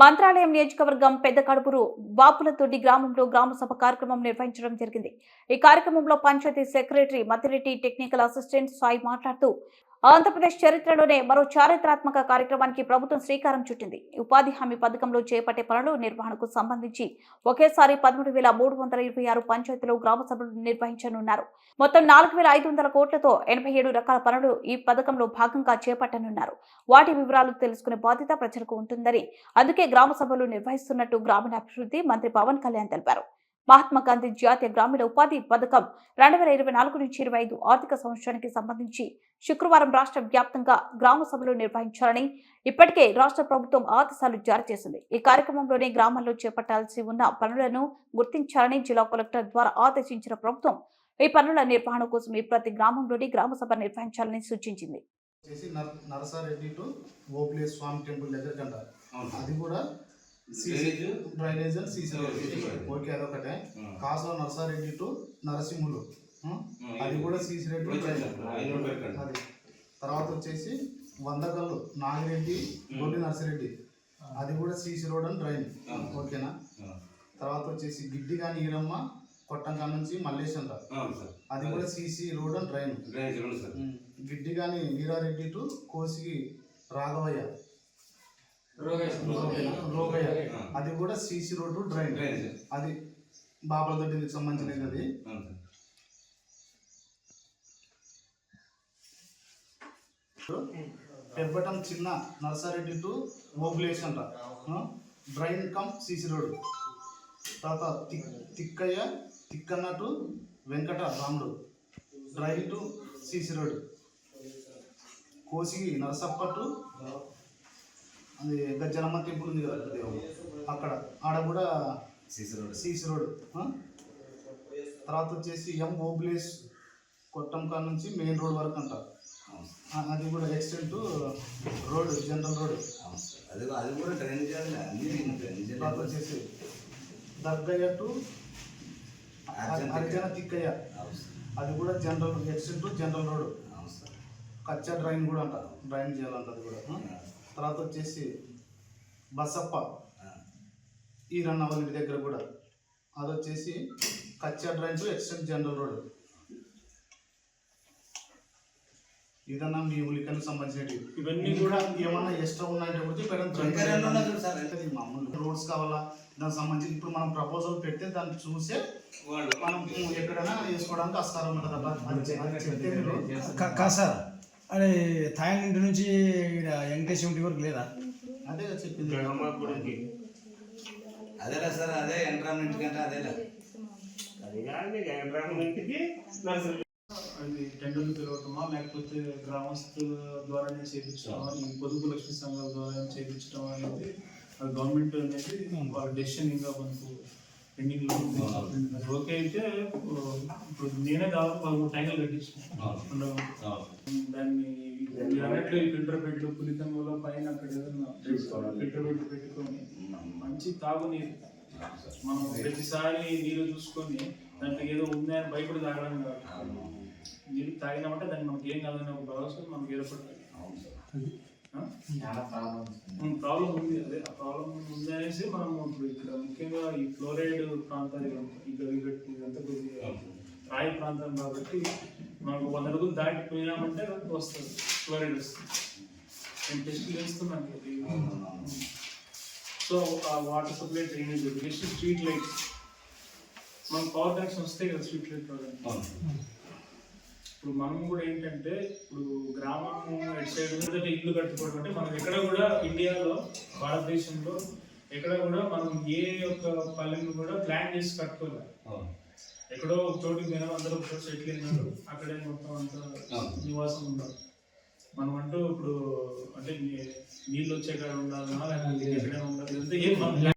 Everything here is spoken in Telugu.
మంత్రాలయం నియోజకవర్గం పెద్ద కడుపురు బాపులతొడ్డి గ్రామంలో గ్రామ సభ కార్యక్రమం నిర్వహించడం జరిగింది. ఈ కార్యక్రమంలో panchayat secretary Mathireddy technical assistant Sai మాట్లాడుతూ ఆంధ్రప్రదేశ్ చరిత్రలోనే మరో చారిత్రాత్మక కార్యక్రమానికి ప్రభుత్వం శ్రీకారం చుట్టింది. ఉపాధి హామీ పథకంలో చేపట్టే పనుల నిర్వహణకు సంబంధించి ఒకేసారి పదమూడు వేల మూడు వందల ఇరవై ఆరు పంచాయతీలో గ్రామ సభలు నిర్వహించనున్నారు. మొత్తం నాలుగు వేల ఐదు వందల కోట్లతో ఎనభై ఏడు రకాల పనులు ఈ పథకంలో భాగంగా చేపట్టనున్నారు. వాటి వివరాలు తెలుసుకునే బాధ్యత ప్రజలకు ఉంటుందని అందుకే గ్రామ సభలు నిర్వహిస్తున్నట్టు గ్రామీణాభివృద్ధి మంత్రి పవన్ కళ్యాణ్ తెలిపారు. మహాత్మా గాంధీ జాతీయ గ్రామీణ ఉపాధి పథకం రెండు వేల ఇరవై నాలుగు నుంచి ఇరవై ఐదు ఆర్థిక సంవత్సరానికి సంబంధించి శుక్రవారం రాష్ట్ర వ్యాప్తంగా గ్రామ సభలు నిర్వహించాలని ఇప్పటికే రాష్ట్ర ప్రభుత్వం ఆదేశాలు జారీ చేసింది. ఈ కార్యక్రమంలోనే గ్రామాల్లో చేపట్టాల్సి ఉన్న పనులను గుర్తించాలని జిల్లా కలెక్టర్ ద్వారా ఆదేశించిన ప్రభుత్వం ఈ పనుల నిర్వహణ కోసం ఈ ప్రతి గ్రామంలోని గ్రామ సభ నిర్వహించాలని సూచించింది. నరసారెడ్డి టు ఓపిలేస్ స్వామి టెంపుల్ దగ్గర అది కూడా drainage? Drainage and CC okay. అదొకటే కాసో నరసారెడ్డి టు నరసింహులు? అది కూడా సీసీ రెడ్డి తర్వాత వచ్చేసి వందకల్లు నాగిరెడ్డి గొడ్డి నర్సిరెడ్డి. అది కూడా సీసీ రోడ్ అండ్ డ్రైన్. ఓకేనా? తర్వాత వచ్చేసి గిడ్డి కాని ఈరమ్మ కొట్టంకా నుంచి మల్లేశం అది కూడా సీసీ రోడ్ అండ్ డ్రైన్. గిడ్డి కాని వీరారెడ్డి టు కోసిగి రాఘవయ్య. రోగయ్య. అది కూడా సీసీ రోడ్డు డ్రైన్ డ్రైనేజ్. అది బాబల దొడ్డికి సంబంధించినది అది. పెబ్బటం చిన్న నర్సారెడ్డి టు ఓబులేష్ అంట. ఆ? డ్రైన్ కమ్ సీసీ రోడ్ తర్వాత thick Tikkaiah Tikkanna to Venkata Ramudu. Drain to CC road Kosigi Narasappa to అది గజ్జలమ్మ టెంపుల్ ఉంది కదా అక్కడ ఆడ కూడా సీసీ రోడ్ సీసీ రోడ్? తర్వాత వచ్చేసి ఎం ఓబ్లేస్ కొట్టంకా నుంచి మెయిన్ రోడ్ వరకు అంట అవును సార్. ఆ, అది కూడా ఎక్స్టెంట్ రోడ్ జనరల్ రోడ్. అది అది కూడా డ్రైనేజ్ తర్వాత వచ్చేసి దర్గయ్య టు అర్జెంట్ హరిజన తిక్కయ్య. అది కూడా జనరల్ ఎక్స్టెంట్ జనరల్ రోడ్ అవును సార్. కచ్చా డ్రైన్ కూడా అంట డ్రైన్ చేయాలంట అది కూడా? తర్వాత వచ్చేసి బసప్ప ఆ. ఈరన్నవల్లి దగ్గర కూడా. అది వచ్చేసి కచ్చా drain to extent general road. ఇదన్నా మీ ఉలికలకు సంబంధించినవి ఇవన్నీ కూడా ఏమన్నా ఎక్స్ట్రా ఉన్నాయంటే కూడా మామూలు రోడ్స్ కావాలా? దానికి సంబంధించి ఇప్పుడు మనం ప్రపోజల్ పెడితే దాన్ని చూసే వాళ్ళు. మనం ఎక్కడైనా వేసుకోవడానికి ఆస్కారం ఉంటుంది అబ్బా అది చె- అది చెప్తే మీరు కా- కాదు సార్. అరే థాయిలాండ్ ఇంటి నుంచి ఈడ వెంకటేశ్వర ఇంటి వరకు లేదా? అదే కదా చెప్పింది. అదేలా సార్ అదే ఎంట్రాన్మెంట్ కంటే అదేలా. అది టెండర్లు పిలవటమా లేకపోతే గ్రామస్తుల ద్వారానే చేయించడమా ఈ పొదుపు లక్ష్మి సంఘాల ద్వారా చేయించడం అనేది గవర్నమెంట్ అనేది వాళ్ళ డెసిషన్ ఇంకా మనకు పెండింగ్లో ఉంది అది ఓకే అయితే ఇప్పుడు నేనే దాదాపు పదమూడు ట్యాంకులు కట్టించాను. దాన్ని మీరు అన్నట్లు ఈ ఫిల్టర్ బెడ్లు పులితంలో పైన అక్కడ ఏదైనా ఫిల్టర్ బెడ్ పెట్టుకొని మంచి తాగునీరు. మనం ప్రతిసారి నీరు చూసుకొని దాంట్లో ఏదో ఉందని భయపడి తాగడం కాదు. నీరు తాగినామంటే దాన్ని మనకి ఏం కాదని ఒక భరోసా మనకి ఏర్పడుతుంది. ప్రాబ్లం ఉంది అదే ఆ ప్రాబ్లం ఉంది అనేసి మనం ఇప్పుడు ఇక్కడ ముఖ్యంగా ఈ ఫ్లోరైడ్ ప్రాంతాలు ఈ గవిగట్టు ఇదంతా కొద్దిగా రాయి ప్రాంతం కాబట్టి మనకు వంద అడుగులు దాటిపోయినామంటే వస్తుంది ఫ్లోరైడ్ వస్తుంది. నేను టెస్ట్ చేస్తున్నాను. సో ఆ water supply drainage next street lights. మన పవర్ కనెక్షన్ వస్తాయి కదా స్ట్రీట్ లైట్ అవును. ఇప్పుడు మనం కూడా ఏంటంటే ఇప్పుడు గ్రామం ఎటు సైడ్ ఉందంటే ఇల్లు కట్టుకోవడం అంటే మనం ఎక్కడ కూడా ఇండియాలో భారతదేశంలో ఎక్కడ కూడా మనం ఏ ఒక్క పల్లెని కూడా ప్లాన్ చేసి కట్టుకోలేదు ఎక్కడో ఒక చోటుకి పోయినా అందరూ ఒక చోటు సెటిల్ అయినారు అక్కడే మొత్తం అంతా. నివాసం ఉన్నారు మనం అంటూ ఇప్పుడు అంటే నీళ్ళు వచ్చే కాడ ఉండాలన్నా లేకపోతే ఎక్కడే ఉండాలి అంటే ఏం మనం